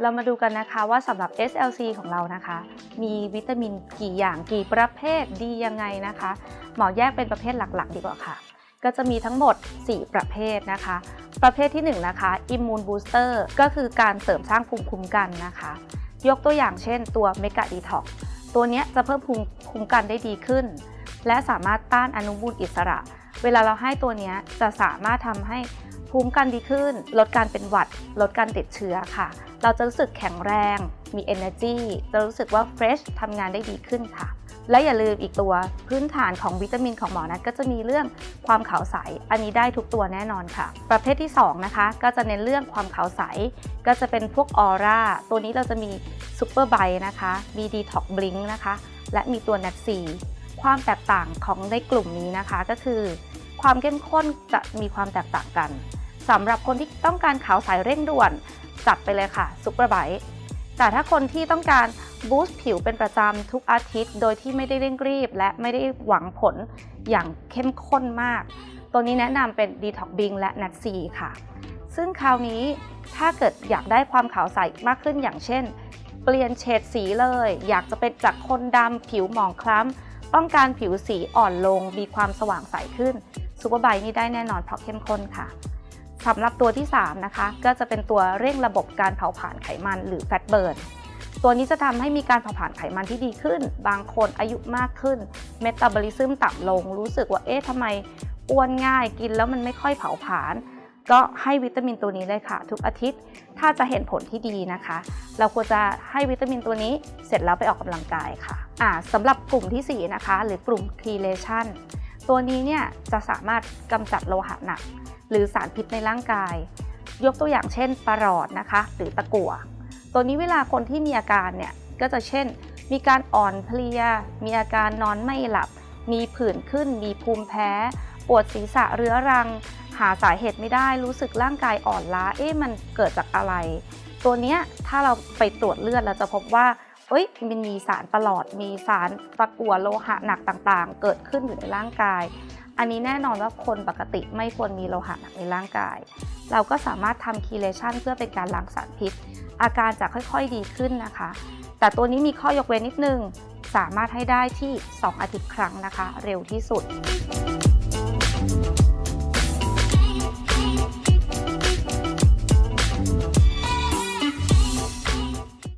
เรามาดูกันนะคะว่าสำหรับ SLC ของเรานะคะ มีวิตามินกี่อย่างกี่ประเภทดียังไงนะคะ หมอแยกเป็นประเภทหลักๆ ดีกว่าค่ะ ก็จะมีทั้งหมด 4 ประเภทนะคะ ประเภทที่ 1 นะคะ Immune Booster ก็คือการเสริมสร้างภูมิคุ้มกันนะคะ ยกตัวอย่างเช่นตัว Mega Detox ตัวนี้จะเพิ่มภูมิคุ้มกันได้ดีขึ้น และสามารถต้านอนุมูลอิสระ เวลาเราให้ตัวนี้จะสามารถทำให้ ภูมิกันดีขึ้น ลดการเป็นหวัด ลดการติดเชื้อค่ะ เราจะรู้สึกแข็งแรง มี energy จะรู้สึกว่า fresh ทำงานได้ดีขึ้นค่ะ และอย่าลืมอีกตัวพื้นฐานของวิตามินของหมอนัทก็จะมีเรื่องความขาวใส อันนี้ได้ทุกตัวแน่นอนค่ะ ประเภทที่ 2 นะคะ ก็จะเน้นเรื่องความขาวใส ก็จะเป็นพวกออร่า ตัวนี้เราจะมีซูเปอร์ไบนะคะ มีดีท็อกบลิงนะคะ และมีตัวนัทซีความแตกต่างของในกลุ่มนี้นะคะก็คือความเข้มข้นจะมีความแตกต่างกัน สำหรับคนที่ต้องการขาวใสเร่งด่วน จัดไปเลยค่ะซุปเปอร์ไบต์แต่ถ้าคนที่ต้องการบูสต์ผิวเป็นประจำทุกอาทิตย์ โดยที่ไม่ได้เร่งรีบ และไม่ได้หวังผลอย่างเข้มข้นมาก ตัวนี้แนะนำเป็น Detox Bing และ n a t c ค่ะ ซึ่งคราวนี้ถ้าเกิดอยากได้ความขาวใสมากขึ้นอย่างเช่น เปลี่ยนเฉดสีเลย อยากจะเป็นจากคนดำผิวหมองคล้ำ ต้องการผิวสีอ่อนลงมีความสว่างใสขึ้นซูเปอร์ไบต์นี่ได้แน่นอนเพราะเข้มข้นค่ะ สำหรับตัวที่ 3 นะคะ ก็จะเป็นตัวเร่งระบบการเผาผลาญไขมันหรือแฟตเบิร์นตัวนี้จะทำให้มีการเผาผลาญไขมันที่ดีขึ้น บางคนอายุมากขึ้น เมตาบอลิซึมต่ำลง รู้สึกว่า เอ๊ะทำไมอ้วนง่ายกินแล้วมันไม่ค่อยเผาผลาญ ก็ให้วิตามินตัวนี้เลยค่ะ ทุกอาทิตย์ ถ้าจะเห็นผลที่ดีนะคะ เราควรจะให้วิตามินตัวนี้เสร็จแล้วไปออกกำลังกายค่ะอ่าสำหรับกลุ่มทีสี่ 4 นะคะ หรือกลุ่ม c h e l a t i o n ตัวนี้เนี่ยจะสามารถกำจัดโลหะหนัก หรือสารพิษในร่างกาย ยกตัวอย่างเช่นปลาหลอดนะคะ หรือตะกั่ว ตัวนี้เวลาคนที่มีอาการเนี่ยก็จะเช่น มีการอ่อนเพลีย มีอาการนอนไม่หลับ มีผื่นขึ้น มีภูมิแพ้ ปวดศีรษะเรื้อรัง หาสาเหตุไม่ได้รู้สึกร่างกายอ่อนล้า เอ๊ะมันเกิดจากอะไร ตัวเนี้ยถ้าเราไปตรวจเลือดเราจะพบว่า เอ้ยมันมีสารประหลอด มีสารตะกั่วโลหะหนักต่างๆ เกิดขึ้นอยู่ในร่างกาย อันนี้แน่นอนว่าคนปกติไม่ควรมีโลหะหนักในร่างกาย เราก็สามารถทำคีเลชันเพื่อเป็นการล้างสารพิษ อาการจะค่อยๆดีขึ้นนะคะ แต่ตัวนี้มีข้อยกเว้นนิดนึง สามารถให้ได้ที่ 2 อาทิตย์ครั้งนะคะ เร็วที่สุด